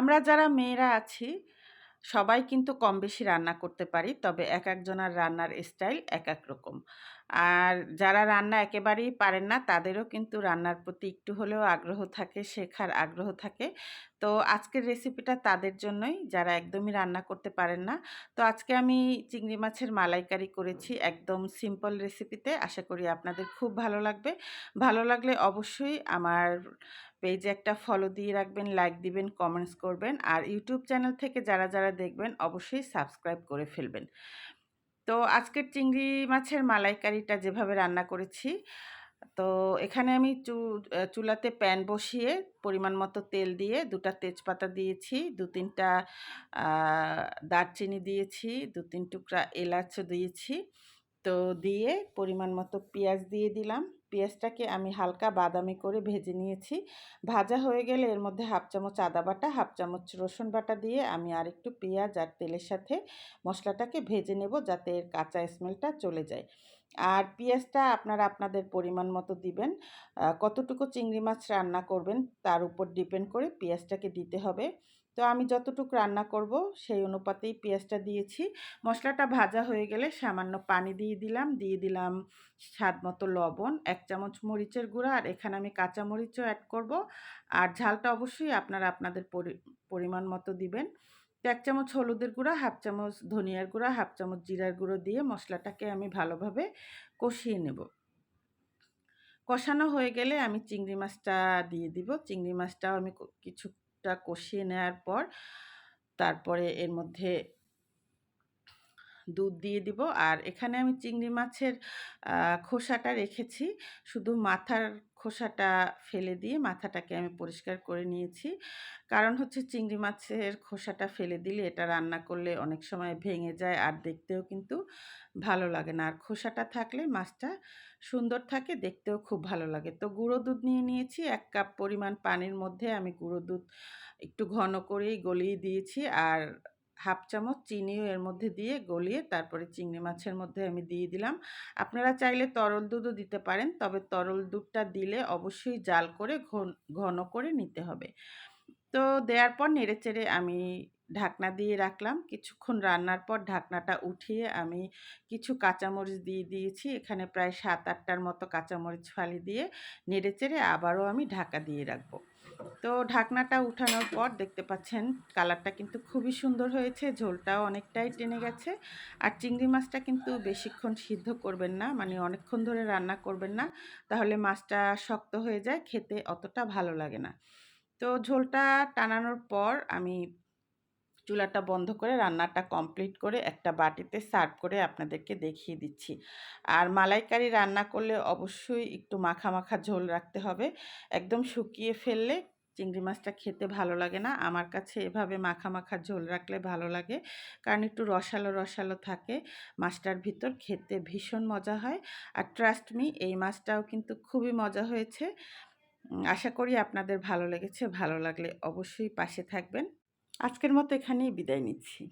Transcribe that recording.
আমরা যারা মেয়েরা আছি, সবাই কিন্তু কম বেশি রান্না করতে পারি, তবে এক একজনের রান্নার স্টাইল এক এক রকম। আর যারা রান্না একেবারেই পারেন না, তাদেরও কিন্তু রান্নার প্রতি একটু হলেও আগ্রহ থাকে, শেখার আগ্রহ থাকে। তো আজকের রেসিপিটা তাদের জন্যই, যারা একদমই রান্না করতে পারেন না। তো আজকে আমি চিংড়ি মাছের মালাইকারি করেছি একদম সিম্পল রেসিপিতে আশা করি আপনাদের খুব ভালো লাগবে। ভালো লাগলে অবশ্যই আমার পেজে একটা ফলো দিয়ে রাখবেন লাইক দিবেন কমেন্টস করবেন আর ইউটিউব চ্যানেল থেকে যারা যারা দেখবেন অবশ্যই সাবস্ক্রাইব করে ফেলবেন। তো আজকের চিংড়ি মাছের মালাইকারিটা যেভাবে রান্না করেছি, তো এখানে আমি চুলাতে প্যান বসিয়ে পরিমাণ মতো তেল দিয়ে দুটা তেজপাতা দিয়েছি, দু তিনটা দারচিনি দিয়েছি, দু তিন টুকরা এলাচ দিয়েছি। তো দিয়ে পরিমাণ মতো পেঁয়াজ দিয়ে দিলাম। পেঁয়াজটাকে আমি হালকা বাদামি করে ভেজে নিয়েছি। ভাজা হয়ে গেলে এর মধ্যে হাফ চামচ আদা বাটা, হাফ চামচ রসুন বাটা দিয়ে আমি আর একটু পেঁয়াজ আর তেলের সাথে মশলাটাকে ভেজে নেব যাতে এর কাঁচা স্মেলটা চলে যায়। আর পেঁয়াজটা আপনারা আপনাদের পরিমাণ মতো দিবেন। কতটুকু চিংড়ি মাছ রান্না করবেন তার উপর ডিপেন্ড করে পেঁয়াজটাকে দিতে হবে। তো আমি যতটুকু রান্না করব সেই অনুপাতেই পেঁয়াজটা দিয়েছি। মশলাটা ভাজা হয়ে গেলে সামান্য পানি দিয়ে দিলাম। দিয়ে দিলাম স্বাদ মতো লবণ, এক চামচ মরিচের গুঁড়া আর এখানে আমি কাঁচা মরিচও অ্যাড করব। আর ঝালটা অবশ্যই আপনারা আপনাদের পরিমাণ মতো দিবেন। এক চামচ হলুদের গুঁড়া, হাফ চামচ ধনিয়ার গুঁড়া, হাফ চামচ জিরার গুঁড়ো দিয়ে মশলাটাকে আমি ভালোভাবে কষিয়ে নেব। কষানো হয়ে গেলে আমি চিংড়ি মাছটা দিয়ে দিব। চিংড়ি মাছটাও আমি কিছুটা কষিয়ে নেওয়ার পর তারপরে এর মধ্যে দুধ দিয়ে দিব। আর এখানে আমি চিংড়ি মাছের খোসাটা রেখেছি। শুধু মাথার খোসাটা ফেলে দিয়ে মাথাটাকে আমি পরিষ্কার করে নিয়েছি। কারণ হচ্ছে চিংড়ি মাছের খোসাটা ফেলে দিলে এটা রান্না করলে অনেক সময় ভেঙে যায় আর দেখতেও কিন্তু ভালো লাগে না। আর খোসাটা থাকলে মাছটা সুন্দর থাকে, দেখতেও খুব ভালো লাগে। তো গুঁড়ো দুধ নিয়ে নিয়েছি, এক কাপ পরিমাণ পানির মধ্যে আমি গুঁড়ো দুধ একটু ঘন করেই গলিয়ে দিয়েছি। আর হাফ চামচ চিনিও এর মধ্যে দিয়ে গলিয়ে তারপরে চিংড়ি মাছের মধ্যে আমি দিয়ে দিলাম। আপনারা চাইলে তরল দুধও দিতে পারেন, তবে তরল দুধটা দিলে অবশ্যই জাল করে ঘন করে নিতে হবে। তো দেওয়ার পর নেড়েচেড়ে আমি ঢাকনা দিয়ে রাখলাম। কিছুক্ষণ রান্নার পর ঢাকনাটা উঠিয়ে আমি কিছু কাঁচামরিচ দিয়ে দিয়েছি। এখানে প্রায় সাত আটটার মতো কাঁচামরিচ ফালি দিয়ে নেড়েচেড়ে আবারও আমি ঢাকা দিয়ে রাখব। তো ঢাকনাটা উঠানোর পর দেখতে পাচ্ছেন কালারটা কিন্তু খুবই সুন্দর হয়েছে, ঝোলটাও অনেকটাই টেনে গেছে। আর চিংড়ি মাছটা কিন্তু বেশিক্ষণ সিদ্ধ করবেন না মানে অনেকক্ষণ ধরে রান্না করবেন না, তাহলে মাছটা শক্ত হয়ে যায়, খেতে অতটা ভালো লাগে না। তো ঝোলটা টানানোর পর আমি চুলাটা বন্ধ করে রান্নাটা কমপ্লিট করে একটা বাটিতে সার্ভ করে আপনাদেরকে দেখিয়ে দিচ্ছি। আর মালাইকারি রান্না করলে অবশ্যই একটু মাখা মাখা ঝোল রাখতে হবে। একদম শুকিয়ে ফেললে চিংড়ি মাছটা খেতে ভালো লাগে না। আমার কাছে এভাবে মাখা মাখা ঝোল রাখলে ভালো লাগে। কারণ একটু রসালো রসালো থাকে, মাছটার ভিতর খেতে ভীষণ মজা হয়। আর ট্রাস্ট মি, এই মাছটাও কিন্তু খুবই মজা হয়েছে। আশা করি আপনাদের ভালো লেগেছে, ভালো লাগলে অবশ্যই পাশে থাকবেন। আজকের মতো এখানেই বিদায় নিচ্ছি।